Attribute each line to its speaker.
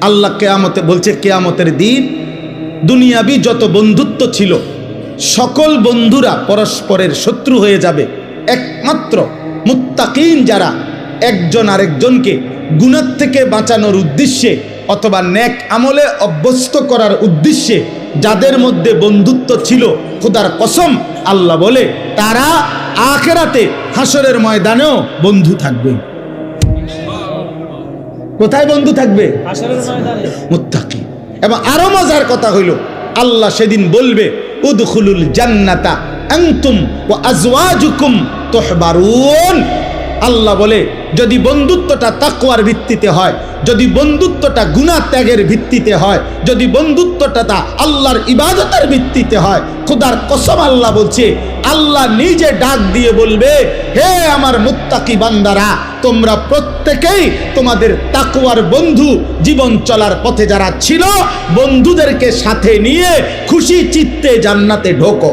Speaker 1: আল্লাহ কেয়ামতে বলছে, কেয়ামতের দিন দুনিয়াবি যত বন্ধুত্ব ছিল, সকল বন্ধুরা পরস্পরের শত্রু হয়ে যাবে। একমাত্র মুত্তাকিন যারা, একজন আরেকজনকে গুণার থেকে বাঁচানোর উদ্দেশ্যে অথবা ন্যাক আমলে অভ্যস্ত করার উদ্দেশ্যে যাদের মধ্যে বন্ধুত্ব ছিল, খোদার কসম আল্লাহ বলে, তারা আখেরাতে হাসরের ময়দানেও বন্ধু থাকবে। কোথায় বন্ধু থাকবে? মুত্তাকি। এবং আরও মজার কথা হইল আল্লাহ সেদিন বলবে উদখুলুল জান্নাতা আনতুম ওয়া আজওয়াজুকুম তুহবারুন। আল্লাহ বলে যদি বন্ধুত্বটা তাকওয়ার ভিত্তিতে হয়, যদি বন্ধুত্বটা গুণা ত্যাগের ভিত্তিতে হয়, যদি বন্ধুত্বটা তা আল্লাহর ইবাদতের ভিত্তিতে হয়, খোদার কসম আল্লাহ বলছে, আল্লাহ নিজে ডাক দিয়ে বলবে, হে আমার মুত্তাকি বান্দারা, তোমরা প্রত্যেকেই তোমাদের তাকুয়ার বন্ধু, জীবন চলার পথে যারা ছিল, বন্ধুদেরকে সাথে নিয়ে খুশি চিত্তে জান্নাতে ঢোকো।